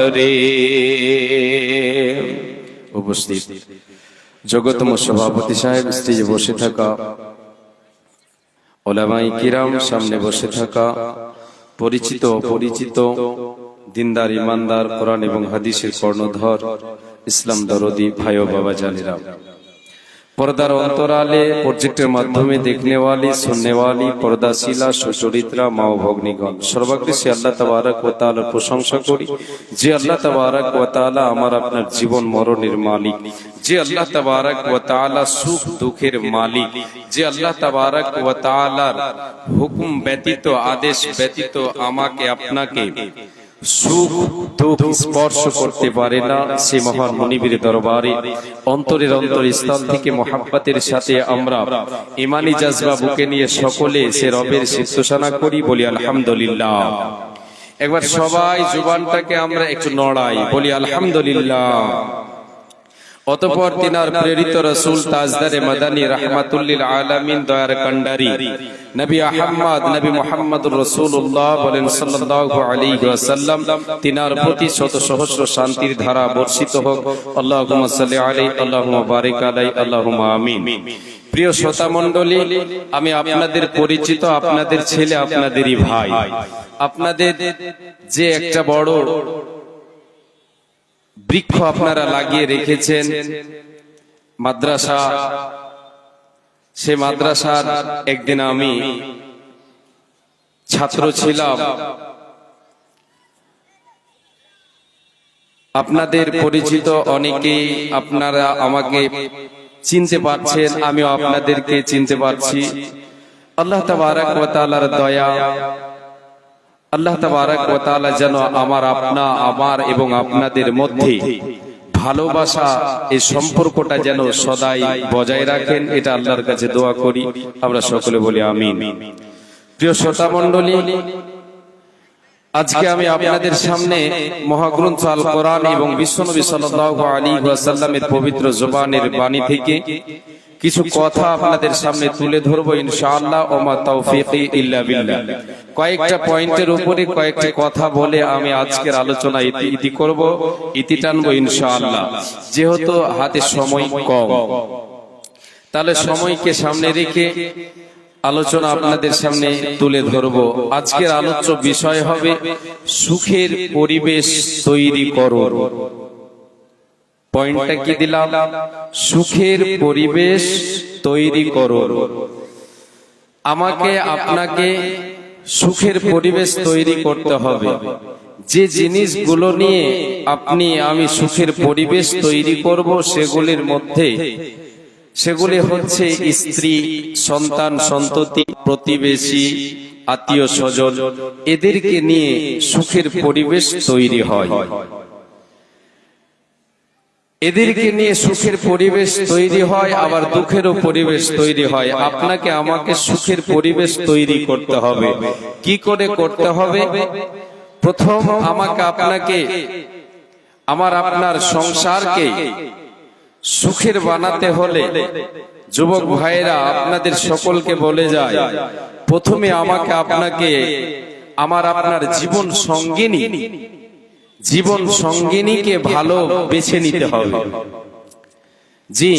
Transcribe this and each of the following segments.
রে। উপস্থিত। সভাপতি সাহেব স্টেজে বসে থাকা। ওলামাই কিরাম সামনে বসে থাকা। পরিচিত অপরিচিত। দিনদার, ইমানদার, কোরআন এবং হাদিসের কর্ণধর। ইসলাম দরদি, ভাই ও বাবা জানিরা। পর্দার অন্তরালে প্রজেক্টের মাধ্যমে দেখনেওয়ালি, শুননেওয়ালি, পর্দাশিলা, সুচরিত্রা, মা ভগ্নিগণ। সর্বাগ্রে আল্লাহ তাবারক ও তাআলার প্রশংসা করি, যে আল্লাহ তাবারক ও তাআলা আমার আপনার জীবন মরণের মালিক। যে আল্লাহ তাবারক ও তাআলা সুখ দুঃখের মালিক। যে আল্লাহ তাবারক ও তাআলার হুকুম ব্যতীত, আদেশ ব্যতীত আমাকে আপনাকে সুখ, দুঃখ স্পর্শ করতে পারে না সে মহান মনিবীর দরবারে। অন্তরের অন্তর স্থল থেকে মোহাব্বতের সাথে আমরা ইমানি জাজবা বুকে নিয়ে সকলে সে রবের শীর্ষসানা করি বলি আলহামদুলিল্লাহ। একবার সবাই জুবানটাকে আমরা একটু নড়াই, বলি আলহামদুলিল্লাহ। অতপর তিনার প্রেরিত রসুল তাজদারে মাদানী রাহমাতুল্লিল আলামিন দয়ার কান্ডারি নবী আহম্মদ নবী মোহাম্মদুর রাসূলুল্লাহ বলেন সাল্লাল্লাহু আলাইহি ওয়াসাল্লাম। তিনার প্রতি শত সহস্র শান্তির ধারা বর্ষিত হোক। আল্লাহুম্মা সাল্লি আলাইহি আল্লাহুম্মা বারিক আলাইহি আল্লাহুম্মা আমিন। প্রিয় শ্রোতা মণ্ডলী আমি আপনাদের পরিচিত আপনাদের ছেলে আপনাদেরই ভাই। আপনাদের যে একটা বড় বৃক্ষ আপনারা লাগিয়ে রেখেছেন। মাদ্রাসা, সে মাদ্রাসার একদিন আমি ছাত্র ছিলাম। আপনাদের পরিচিত অনেকেই আপনারা আমাকে চিনতে পারছেন, আমিও আপনাদেরকে চিনতে পারছি। আল্লাহ তাবারাক ওয়া তাআলার দয়া আল্লাহ তাআলা যেন আমার আপনা, আমার এবং আপনাদের মধ্যে ভালোবাসা, এই সম্পর্কটা যেন সদাই বজায় রাখেন, এটা আল্লাহর কাছে দোয়া করি। আমরা সকলে বলি আমিন। প্রিয় শ্রোতা মন্ডলী আজকে আমি আপনাদের সামনে মহাগ্রন্থ আল কোরআন এবং বিশ্বনবী সাল্লাল্লাহু আলাইহি ওয়াসাল্লামের পবিত্র জবানের বাণী থেকে কিছু কথা আপনাদের সামনে তুলে ধরবো ইনশাআল্লাহ ওমা তৌফিকি ইল্লা বিল্লাহ। কয়েকটা পয়েন্টের উপরে কয়েকটি কথা বলে আমি আজকের আলোচনা ইতি ইতি করব ইতি টানবো ইনশাআল্লাহ। যেহেতু হাতে সময় কম। তাহলে সময়কে সামনে রেখে আলোচনা আপনাদের সামনে তুলে ধরব। আজকের আলোচ্য বিষয় হবে সুখের পরিবেশ তৈরি করো। পয়েন্টটা কি দিলাম। সুখের পরিবেশ তৈরি করো। আমাকে আপনাকে সুখের পরিবেশ তৈরি করতে হবে। যে জিনিসগুলো নিয়ে আপনি আমি সুখের পরিবেশ তৈরি করব সেগুলির মধ্যে সেগুলি হচ্ছে স্ত্রী সন্তান সন্ততি প্রতিবেশী আত্মীয় স্বজন। এদেরকে নিয়ে সুখের পরিবেশ তৈরি হয়। এদেরকে নিয়ে সুখের পরিবেশ তৈরি হয় আবার দুঃখেরও পরিবেশ তৈরি হয়। আপনাকে আমাকে সুখের পরিবেশ তৈরি করতে হবে। কি করে করতে হবে? প্রথম আমাকে আপনাকে আমার আপনার সংসারকে সুখের বানাতে হলে যুবক ভাইরা আপনাদের সকলকে বলে যায় প্রথমে আমাকে আপনাকে আমার আপনার জীবন সঙ্গিনী জীবন সঙ্গিনীকে ভালো বেছে নিতে হবে। জি।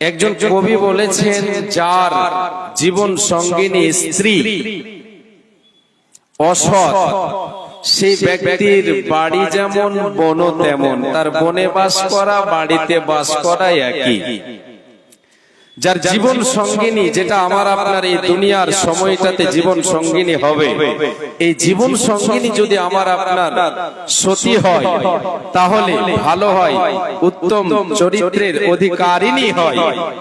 একজন কবি বলেছেন যার জীবন সঙ্গিনী স্ত্রী অসৎ সেই ব্যক্তির বাড়ি যেমন বন তেমন তার বনে বাস করা বাড়িতে বাস করা একই। যার জীবন সঙ্গিনী যেটা আমার আপনার এই দুনিয়ার সময়টাতে জীবন সঙ্গিনী হবে। এই জীবন সঙ্গিনী যদি আমার আপনার সতী হয় তাহলে ভালো হয় উত্তম চরিত্রের অধিকারিণী হয়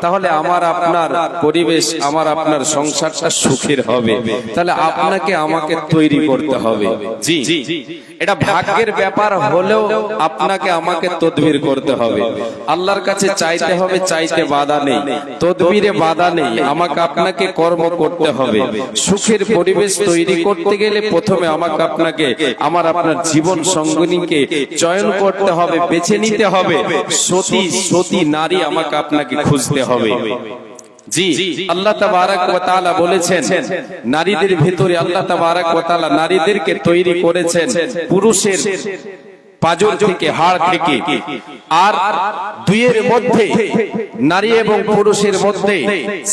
তাহলে আমার আপনার পরিবেশ আমার আপনার সংসারটা সুখের হবে। তাহলে আপনাকে আমাকে তৈরি করতে হবে। জি জি। এটা ভাগ্যের ব্যাপার হলেও আপনাকে আমাকে তদবির করতে হবে। আল্লাহর কাছে চাইতে হবে চাইতে বাধা নেই। তদবিরে বাধা নেই। আমাকে আপনাকে কর্ম করতে হবে। সুখের পরিবেশ তৈরি করতে গেলে প্রথমে আমাকে আপনাকে আমার আপনার জীবন সঙ্গিনীকে চয়ন করতে হবে বেছে নিতে হবে। সতী সতী নারী আমাকে আপনাকে খুঁজতে হবে। জি আল্লাহ তাবারাক ওয়া তাআলা বলেছেন নারীদের ভিতরে আল্লাহ তাবারাক ওয়া তাআলা নারীদেরকে তৈরি করেছেন পুরুষের পাজর থেকে হাড় থেকে আর দুইয়ের মধ্যে নারী এবং পুরুষের মধ্যে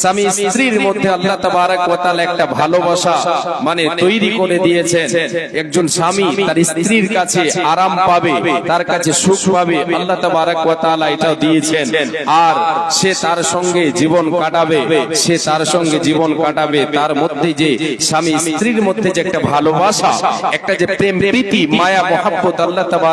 স্বামী স্ত্রীর মধ্যে আল্লাহ তাবারাক ওয়া তাআলা একটা ভালোবাসা মানে তৈরি করে দিয়েছেন। একজন স্বামী তার স্ত্রীর কাছে আরাম পাবে তার কাছে সুখ পাবে আল্লাহ তাবারাক ওয়া তাআলা এটাও দিয়েছেন। আর সে তার সঙ্গে জীবন কাটাবে সে তার সঙ্গে জীবন কাটাবে তার মধ্যে যে স্বামী স্ত্রীর মধ্যে যে একটা ভালোবাসা একটা যে প্রেম প্রীতি মায়া মহাব্বত আল্লাহ তাবারাক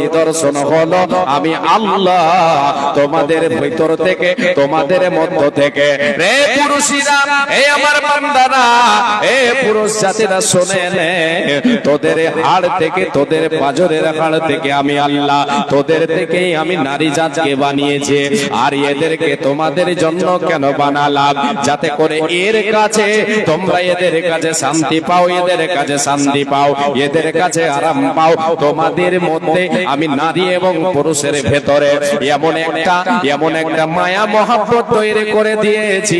নিদর্শন হলো, আমি আল্লাহ তোমাদের ভিতর থেকে, তোমাদের মধ্য থেকে। রে পুরুষিরা এ আমার বান্দারা এ পুরুষ জাতিরা তোদের হাড় থেকে, তোদের পাজরের হাড় থেকে আমি আল্লাহ, তোদের থেকেই আমি নারী জাতকে বানিয়েছি, আর এদেরকে তোমাদের জন্য কেন বানালাম? যাতে করে এর কাছে তোমরা এদের কাছে শান্তি পাও, এদের কাছে শান্তি পাও, এদের কাছে আরাম পাও, তোমাদের মধ্যে আমি নারী এবং পুরুষের ভেতরে এমন একটা এমন একটা মায়া মহাব্বত তৈরি করে দিয়েছি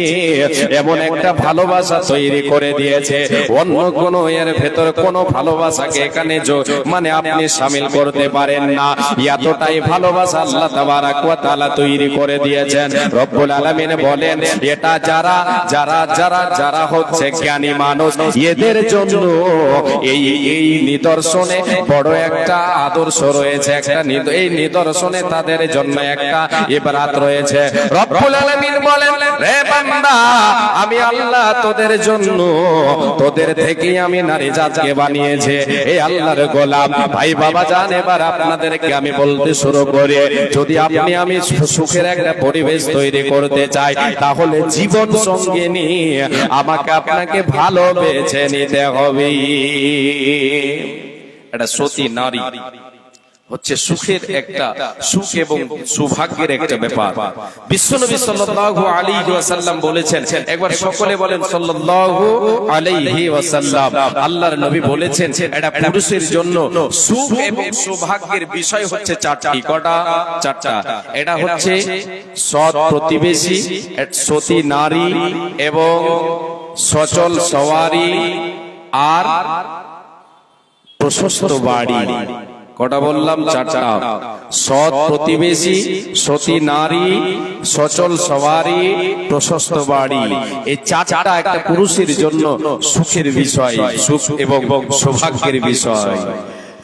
এমন একটা ভালোবাসা তৈরি করে দিয়েছে। অন্য কোন এর ভেতর কোন ভালোবাসাকে এখানে যো- মানে আপনি সামিল করতে পারেন না। এতটাই ভালোবাসা আল্লাহ তাবারাক ওয়া তাআলা তৈরি করে দিয়েছেন। রব্বুল আলামিন বলেন এটা যারা যারা যারা যারা হচ্ছে জ্ঞানী মানুষ এদের জন্য এই এই নিদর্শনে বড় একটা আদর্শ রয়েছে একটা নিদ- এই নিদর্শনে তাদের জন্য একটা ইবরাত রয়েছে। রব্বুল আলামিন বলেন, রে বান্দা, আমি আল্লাহ তোদের জন্য, তোদের থেকে আমি নারী জাতকে বানিয়েছে। এই আল্লাহর গোলাম, ভাই বাবা জান, এবার আপনাদেরকে আমি বলতে শুরু করি। যদি আপনি আমি সুখের একটা পরিবেশ তৈরি করতে চাই, তাহলে জীবন সঙ্গে নিয়ে আমাকে আপনাকে ভালো বেছে নিতে হবে। এটা সতী নারী। হচ্ছে সুখের একটা সুখ এবং সৌভাগ্যের একটা ব্যাপার। বিশ্বনবী সাল্লাল্লাহু আলাইহি ওয়াসাল্লাম বলেছেন একবার সকলে বলেন সাল্লাল্লাহু আলাইহি ওয়াসাল্লাম। আল্লাহর নবী বলেছেন এটা পুরুষের জন্য সুখ এবং সৌভাগ্যের বিষয় হচ্ছে চারটি কটা? চারটা। এটা হচ্ছে সৎ প্রতিবেশী সতী নারী এবং সচল সওয়ারি আর প্রশস্ত বাড়ি। কটা বললাম? চারটা। সৎ প্রতিবেশী, সতী নারী, সচল সবারি প্রশস্ত বাড়ি। এই চারটা একটা পুরুষের জন্য সুখের বিষয়, সুখ এবং সৌভাগ্যের বিষয়।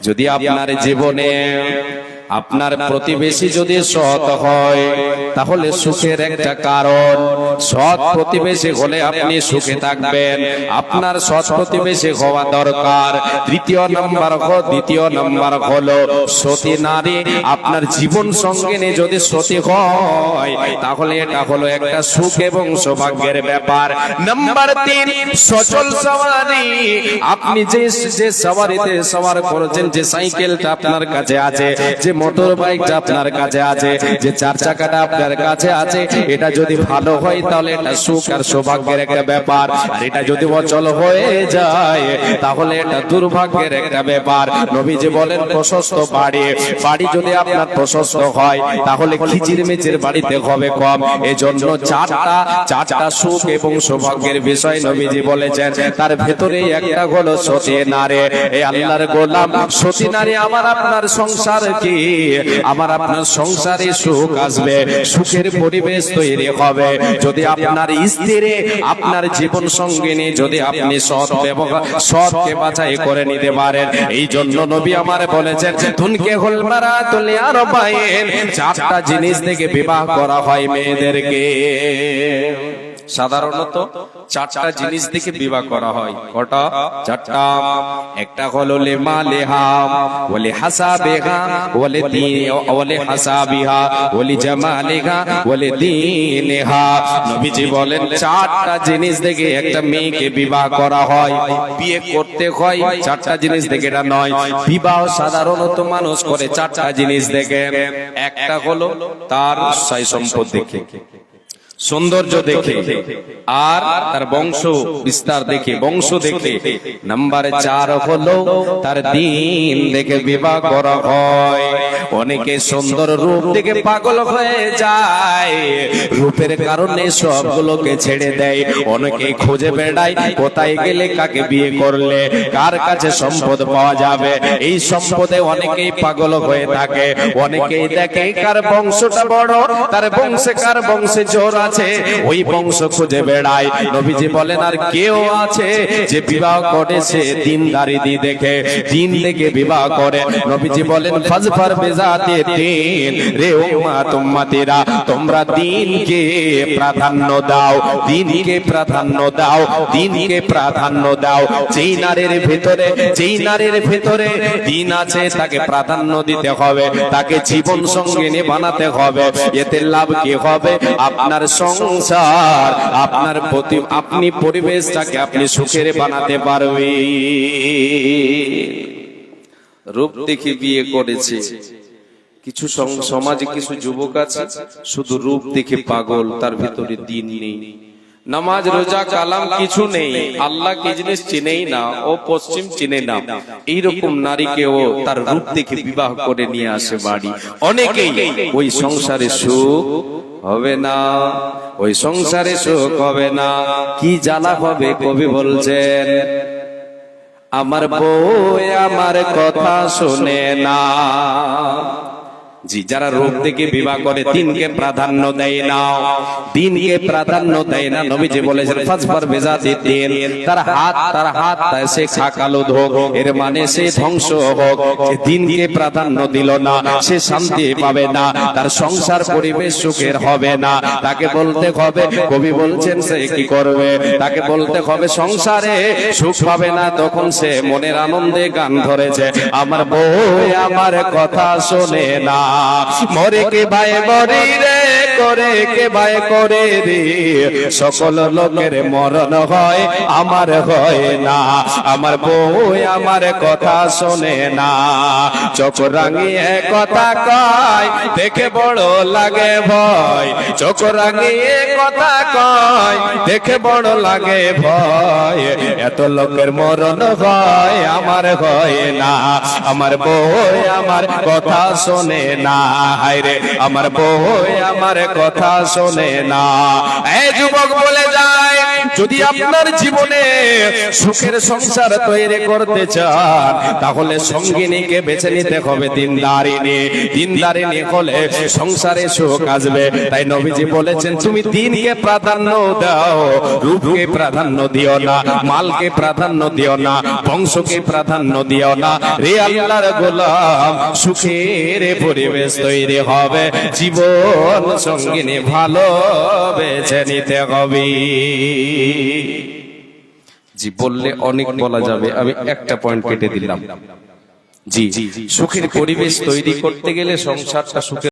যদি আপনার জীবনে আপনার প্রতিবেশী যদি সৎ হয় তাহলে সুখের একটা কারণ। সৎ প্রতিবেশী হলে আপনি সুখে থাকবেন। আপনার সৎ প্রতিবেশী হওয়া দরকার। তৃতীয় নাম্বার হলো দ্বিতীয় নাম্বার হলো সতী নারী আপনার জীবন সঙ্গে যদি সতী হয় তাহলে এটা হলো একটা সুখ এবং সৌভাগ্যের ব্যাপার। নাম্বার তিন সচল সওয়ারি আপনি যে যে সওয়ারিতে সওয়ার করেছেন যে সাইকেলটা আপনার কাছে আছে যে মোটর বাইকটা আপনার কাছে আছে যে চার চাকাটা আপনার কাছে আছে এটা যদি ভালো হয় তাহলে এটা সুখ আর সৌভাগ্যের একটা ব্যাপার। আর এটা যদি অচল হয়ে যায় তাহলে এটা দুর্ভাগ্যের একটা ব্যাপার। নবীজি বলেন প্রশস্ত বাড়ি বাড়ি যদি আপনার প্রশস্ত হয় তাহলে খিচির মিচির বাড়িতে হবে কম। এই জন্য চারটা চারটা সুখ এবং সৌভাগ্যের বিষয় নবীজি বলেছেন তার ভেতরে একটা হলো সতী নারী। এই আল্লাহর গোলাম সতী নারী আমার আপনার সংসার কি আমার আপনার সংসারে সুখ আসবে, সুখের পরিবেশ তৈরি হবে। যদি আপনার স্ত্রী আপনার জীবন সঙ্গিনী, যদি আপনি সৎ ব্যবহার সৎকে বাছাই করে নিতে পারেন, এই জন্য নবী আমার বলেছেন তুনকে হল মারা তুলে আর চারটা জিনিস থেকে বিবাহ করা হয় মেয়েদেরকে। সাধারণত চারটা জিনিস দেখে বিবাহ করা হয়। কটা? চারটা একটা হলো লেমা লেহা ওলে হাসা বেহা দিন ওলে হাসা বিহা ওলে জামা লেহা ওলে দিনেহা নবীজি বলেন, চারটা জিনিস দেখে একটা মেয়েকে বিবাহ করা হয়। বিয়ে করতে হয়, চারটা জিনিস দেখে এটা নয়। বিবাহ সাধারণত মানুষ করে চারটা জিনিস দেখে একটা হলো তার সাই সম্পদ দেখে। সৌন্দর্য দেখে আর তার বংশ বিস্তার দেখে বংশ দেখে। নাম্বার চার হলো তার দিন দেখে বিবাহ করা হয়। অনেকে সুন্দর রূপ দেখে পাগল হয়ে যায়। রূপের কারণে সবগুলোকে ছেড়ে দেয়। অনেকে খুঁজে বেড়ায় কোথায় গেলে কাকে বিয়ে করলে কার কাছে সম্পদ পাওয়া যাবে। এই সম্পদে অনেকেই পাগল হয়ে থাকে। অনেকেই দেখে কার বংশটা বড় তার বংশে কার বংশে জোর আছে ওই বংশ খুঁজে বেড়ায়। নবীজি বলেন আর কেউ আছে যে বিবাহ করেছে দিনদারি দি দেখে দিন দেখে বিবাহ করে। নবীজি বলেন ফাজফার বেজাতে দিন রে উম্মা তুম্মাতিরা তোমরা দিনকে প্রাধান্য দাও দিনকে প্রাধান্য দাও দিনকে প্রাধান্য দাও যেই নারীর ভিতরে যেই নারীর ভিতরে দিন আছে তাকে প্রাধান্য দিতে হবে তাকে জীবন সঙ্গিনী বানাতে হবে এতে লাভ কি হবে? আপনার সংসার। আপনার প্রতি আপনি পরিবেশটাকে আপনি সুখের বানাতে পারবে রূপ দেখে বিয়ে করেছে। কিছু সমাজে কিছু যুবক আছে শুধু রূপ দেখে পাগল তার ভিতরে দিন নেই। নামাজ রোজা কালাম কিছু নেই। আল্লাহ কি জিনিস চিনেই না? ও পশ্চিম চিনে না। এইরকম নারীকে ও তার রূপ দেখে বিবাহ করে নিয়ে আসে বাড়ি। অনেকেই ওই সংসারে সুখ হবে না। ওই সংসারে সুখ হবে না। কি জ্বালা হবে কবি বলছেন। আমার বউ আমার কথা শুনে না। জি যারা রূপ দেখে বিবাহ করে দিনকে প্রাধান্য দেয় না দিনকে প্রাধান্য দেয় না নবীজি বলেছেন ফাজফার বেজাতি দিন তার হাত তার হাত সে খাকালো ধোক। এর মানে সে ধ্বংস হোক। যে দিনকে প্রাধান্য দিল না। সে শান্তি পাবে না। তার সংসার পরিবেশ সুখের হবে না। তাকে বলতে হবে কবি বলছেন সে কি করবে? তাকে বলতে হবে সংসারে সুখ পাবে না। তখন সে মনের আনন্দে গান ধরেছে আমার বউ আমার কথা শোনে না মরে কে ভাই মরে করে, কে ভাই করে রে? সকল লোকের মরণ হয়, আমার হয় না। আমার বউ আমার কথা শোনে না। চোখ রাঙিয়ে কথা কয়, দেখে বড় লাগে ভয়। চোখ রাঙিয়ে কথা কয়, দেখে বড় লাগে ভয়। এত লোকের মরণ হয়, আমার হয় না। আমার বউ আমার কথা শোনে না। হায়রে আমার বউ আমার কথা শোনে না। এই যুবক বলে যায় যদি আপনার জীবনে সুখের সংসার তৈরি করতে চান তাহলে সঙ্গিনীকে বেছে নিতে হবে দিনদারিনী দিনদারিনী হলে সংসারে সুখ আসবে। তাই নবীজি বলেছেন তুমি দিনকে প্রাধান্য দাও রূপকে প্রাধান্য দিও না মালকে প্রাধান্য দিও না বংশকে প্রাধান্য দিও না। রে আল্লাহর গোলাম সুখের পরিবেশ তৈরি হবে। জীবন সঙ্গিনী ভালো বেছে নিতে হবে। জি বললে অনেক বলা যাবে। আমি একটা পয়েন্ট কেটে দিলাম। জি সুখের পরিবেশ তৈরি করতে গেলে সংসারটা সুখের